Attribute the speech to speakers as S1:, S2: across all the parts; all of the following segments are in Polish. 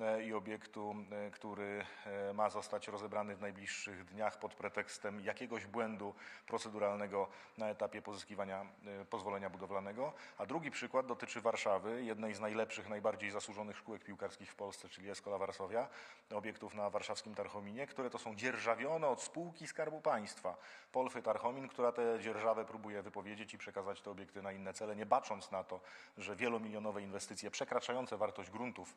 S1: e, i obiektu, e, który e, ma zostać rozebrany w najbliższych dniach pod pretekstem jakiegoś błędu proceduralnego na etapie pozyskiwania pozwolenia budowlanego. A drugi przykład dotyczy Warszawy, jednej z najlepszych, najbardziej zasłużonych szkółek piłkarskich w Polsce, czyli Eskola Warszawia, obiektów na warszawskim Tarchominie, które to są dzierżawione od spółki Skarbu Państwa, Polfy Tarchomin, która tę dzierżawę próbuje wypowiedzieć i przekazać te obiekty na inne cele, nie bacząc na to, że wielomilionowe inwestycje przekraczające wartość gruntów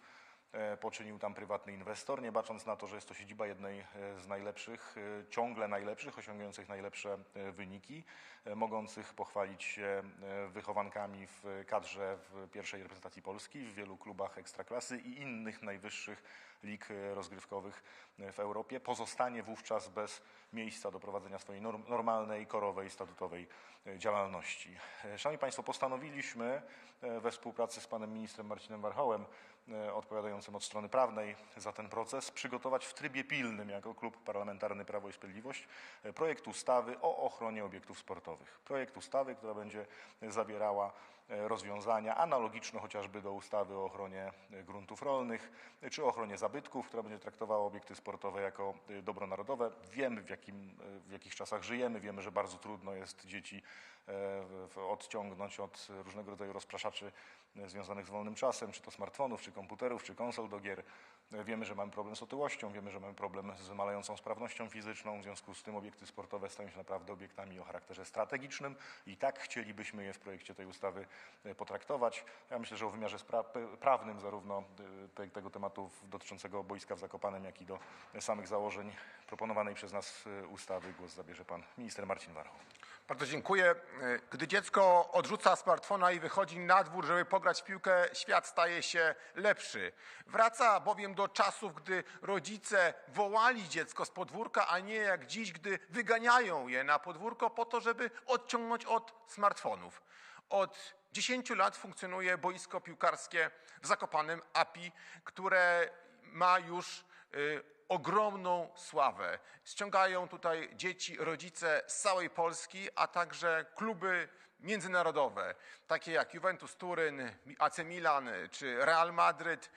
S1: poczynił tam prywatny inwestor, nie bacząc na to, że jest to siedziba jednej e, z najlepszych, e, ciągle najlepszych, osiągających najlepsze e, wyniki, e, mogących pochwalić się e, wychowankami w kadrze w pierwszej reprezentacji Polski, w wielu klubach ekstraklasy i innych najwyższych lig e, rozgrywkowych e, w Europie, pozostanie wówczas bez miejsca do prowadzenia swojej norm- normalnej, korowej, statutowej e, działalności. E, Szanowni Państwo, postanowiliśmy e, we współpracy z panem ministrem Marcinem Warchołem, e, odpowiadającym od strony prawnej za ten proces, przygotować w trybie pilnym jako Klub Parlamentarny Prawo i Sprawiedliwość e, projekt ustawy o ochronie obiektów sportowych. Projekt ustawy, która będzie zawierała e, rozwiązania analogiczne chociażby do ustawy o ochronie e, gruntów rolnych e, czy ochronie zabytków, która będzie traktowała obiekty sportowe jako e, dobro narodowe. Wiemy w, jakim, e, w jakich czasach żyjemy, wiemy, że bardzo trudno jest dzieci e, odciągnąć od różnego rodzaju rozpraszaczy e, związanych z wolnym czasem, czy to smartfonów, czy komputerów, czy konsol do gier. E, Wiemy, że mamy problem z otyłością, wiemy, że mamy problem z malejącą sprawnością fizyczną, w związku z tym obiekty sportowe stają się naprawdę obiektami o charakterze strategicznym i tak chcielibyśmy je w projekcie tej ustawy e, potraktować. Ja myślę, że o wymiarze prawnym zarówno e, te, tego tematu dotyczącego boiska w Zakopanem, jak i do samych założeń proponowanej przez nas e, ustawy głos zabierze pan minister Marcin Warchoł.
S2: Bardzo dziękuję. Gdy dziecko odrzuca smartfona i wychodzi na dwór, żeby pograć w piłkę, świat staje się lepszy. Wraca bowiem do czasów, gdy rodzice wołali dziecko z podwórka, a nie jak dziś, gdy wyganiają je na podwórko po to, żeby odciągnąć od smartfonów. Od 10 lat funkcjonuje boisko piłkarskie w Zakopanem API, które ma już y, ogromną sławę. Ściągają tutaj dzieci, rodzice z całej Polski, a także kluby międzynarodowe, takie jak Juventus Turyn, AC Milan czy Real Madryt.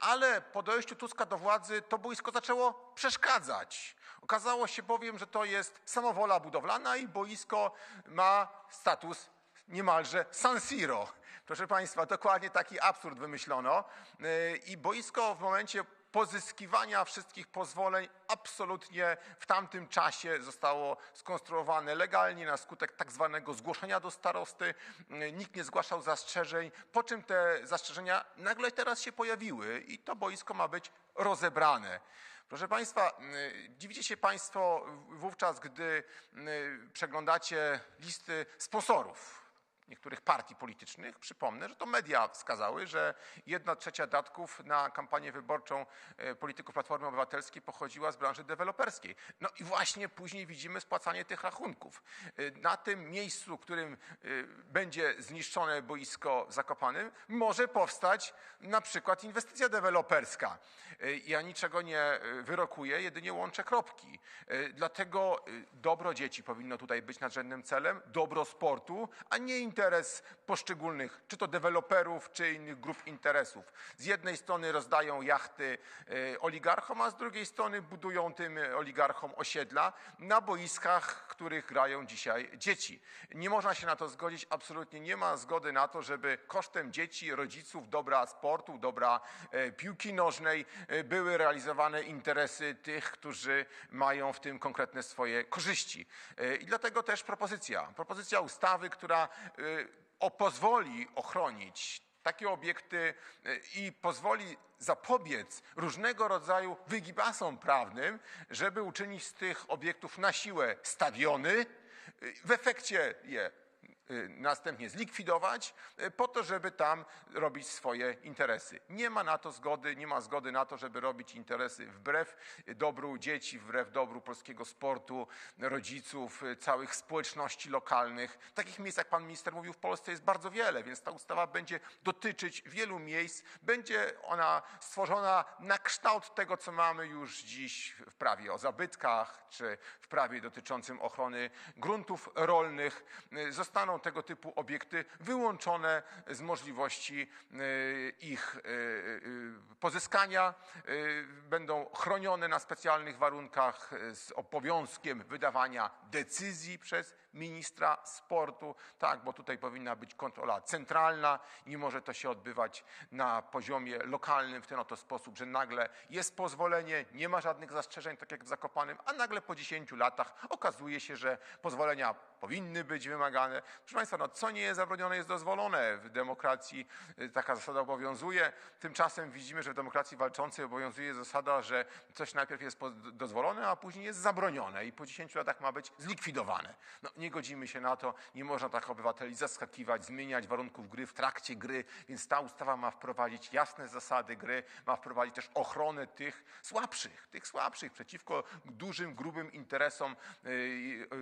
S2: Ale po dojściu Tuska do władzy to boisko zaczęło przeszkadzać. Okazało się bowiem, że to jest samowola budowlana i boisko ma status niemalże San Siro. Proszę Państwa, dokładnie taki absurd wymyślono i boisko w momencie pozyskiwania wszystkich pozwoleń absolutnie w tamtym czasie zostało skonstruowane legalnie na skutek tak zwanego zgłoszenia do starosty. Nikt nie zgłaszał zastrzeżeń, po czym te zastrzeżenia nagle teraz się pojawiły i to boisko ma być rozebrane. Proszę Państwa, yy, dziwicie się Państwo wówczas, gdy yy, przeglądacie listy sponsorów niektórych partii politycznych. Przypomnę, że to media wskazały, że jedna trzecia datków na kampanię wyborczą e, polityków Platformy Obywatelskiej pochodziła z branży deweloperskiej. No i właśnie później widzimy spłacanie tych rachunków. E, Na tym miejscu, w którym e, będzie zniszczone boisko Zakopanym, może powstać na przykład inwestycja deweloperska. Ja niczego nie wyrokuję, jedynie łączę kropki. Dlatego dobro dzieci powinno tutaj być nadrzędnym celem, dobro sportu, a nie interes poszczególnych, czy to deweloperów, czy innych grup interesów. Z jednej strony rozdają jachty e, oligarchom, a z drugiej strony budują tym oligarchom osiedla na boiskach, których grają dzisiaj dzieci. Nie można się na to zgodzić, absolutnie nie ma zgody na to, żeby kosztem dzieci, rodziców, dobra sportu, dobra e, piłki nożnej e, były realizowane interesy tych, którzy mają w tym konkretne swoje korzyści. E, I dlatego też propozycja, propozycja ustawy, która e, o, pozwoli ochronić takie obiekty e, i pozwoli zapobiec różnego rodzaju wygibasom prawnym, żeby uczynić z tych obiektów na siłę stadiony, e, w efekcie je y, następnie zlikwidować y, po to, żeby tam robić swoje interesy. Nie ma na to zgody, nie ma zgody na to, żeby robić interesy wbrew dobru dzieci, wbrew dobru polskiego sportu, rodziców, y, całych społeczności lokalnych. Takich miejsc, jak pan minister mówił, w Polsce jest bardzo wiele, więc ta ustawa będzie dotyczyć wielu miejsc. Będzie ona stworzona na kształt tego, co mamy już dziś w prawie o zabytkach, czy w prawie dotyczącym ochrony gruntów rolnych. Y, Zostaną tego typu obiekty wyłączone z możliwości y, ich y, y, pozyskania. Y, Będą chronione na specjalnych warunkach y, z obowiązkiem wydawania decyzji przez ministra sportu, tak, bo tutaj powinna być kontrola centralna, nie może to się odbywać na poziomie lokalnym w ten oto sposób, że nagle jest pozwolenie, nie ma żadnych zastrzeżeń, tak jak w Zakopanem, a nagle po 10 latach okazuje się, że pozwolenia powinny być wymagane. Proszę Państwa, no co nie jest zabronione, jest dozwolone. W demokracji y, taka zasada obowiązuje. Tymczasem widzimy, że w demokracji walczącej obowiązuje zasada, że coś najpierw jest dozwolone, a później jest zabronione i po 10 latach ma być zlikwidowane. No, nie godzimy się na to, nie można tak obywateli zaskakiwać, zmieniać warunków gry w trakcie gry, więc ta ustawa ma wprowadzić jasne zasady gry, ma wprowadzić też ochronę tych słabszych, tych słabszych przeciwko dużym, grubym interesom, y,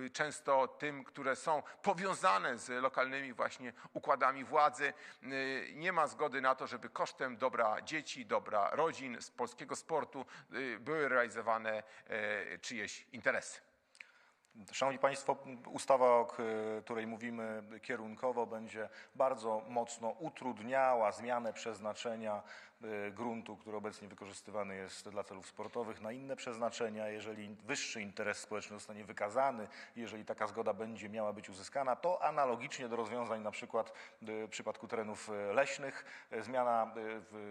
S2: y, często tym, które są powiązane z lokalnymi właśnie układami władzy. Y, Nie ma zgody na to, żeby kosztem dobra dzieci, dobra rodzin, z polskiego sportu y, były realizowane y, czyjeś interesy.
S1: Szanowni Państwo, ustawa, o której mówimy kierunkowo, będzie bardzo mocno utrudniała zmianę przeznaczenia gruntu, który obecnie wykorzystywany jest dla celów sportowych, na inne przeznaczenia. Jeżeli wyższy interes społeczny zostanie wykazany, jeżeli taka zgoda będzie miała być uzyskana, to analogicznie do rozwiązań na przykład y, w przypadku terenów y, leśnych, y, zmiana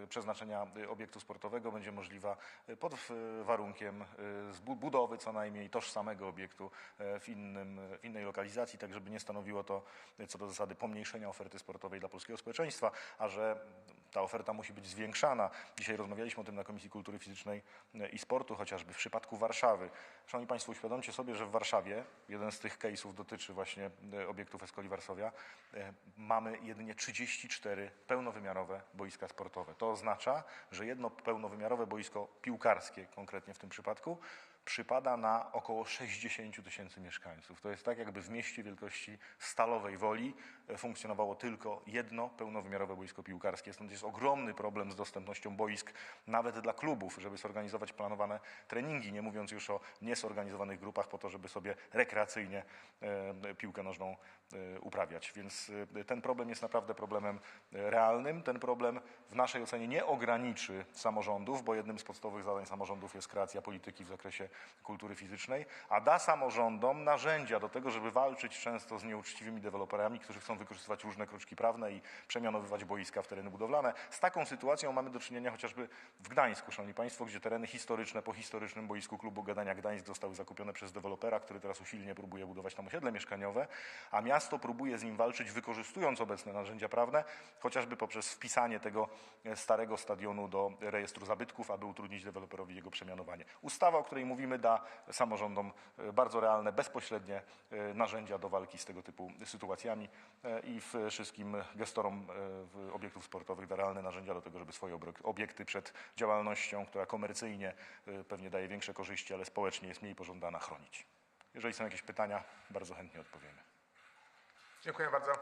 S1: y, przeznaczenia y, obiektu sportowego będzie możliwa y, pod y, warunkiem y, budowy co najmniej tożsamego obiektu w, innym, w innej lokalizacji, tak żeby nie stanowiło to co do zasady pomniejszenia oferty sportowej dla polskiego społeczeństwa, a że ta oferta musi być zwiększana. Dzisiaj rozmawialiśmy o tym na Komisji Kultury Fizycznej e, i Sportu, chociażby w przypadku Warszawy. Szanowni Państwo, uświadomcie sobie, że w Warszawie, jeden z tych case'ów dotyczy właśnie e, obiektów Escoli Warszawia, e, mamy jedynie 34 pełnowymiarowe boiska sportowe. To oznacza, że jedno pełnowymiarowe boisko piłkarskie, konkretnie w tym przypadku, przypada na około 60 tysięcy mieszkańców. To jest tak, jakby w mieście wielkości Stalowej Woli e, funkcjonowało tylko jedno pełnowymiarowe boisko piłkarskie. Stąd jest ogromny problem z dostępnością boisk nawet dla klubów, żeby zorganizować planowane treningi, nie mówiąc już o niesorganizowanych grupach po to, żeby sobie rekreacyjnie e, piłkę nożną e, uprawiać. Więc ten problem jest naprawdę problemem realnym. Ten problem w naszej ocenie nie ograniczy samorządów, bo jednym z podstawowych zadań samorządów jest kreacja polityki w zakresie kultury fizycznej, a da samorządom narzędzia do tego, żeby walczyć często z nieuczciwymi deweloperami, którzy chcą wykorzystywać różne kroczki prawne i przemianowywać boiska w tereny budowlane. Z taką sytuacją mamy do czynienia chociażby w Gdańsku, szanowni państwo, gdzie tereny historyczne po historycznym boisku klubu Gadania Gdańsk zostały zakupione przez dewelopera, który teraz usilnie próbuje budować tam osiedle mieszkaniowe, a miasto próbuje z nim walczyć, wykorzystując obecne narzędzia prawne, chociażby poprzez wpisanie tego e, starego stadionu do rejestru zabytków, aby utrudnić deweloperowi jego przemianowanie. Ustawa, o której mówimy, da samorządom e, bardzo realne, bezpośrednie e, narzędzia do walki z tego typu sytuacjami e, i wszystkim gestorom obiektów sportowych da realne narzędzia do tego, żeby swoje obiek- obiekty przed działalnością, która komercyjnie pewnie daje większe korzyści, ale społecznie jest mniej pożądana, chronić. Jeżeli są jakieś pytania, bardzo chętnie odpowiemy.
S2: Dziękuję bardzo.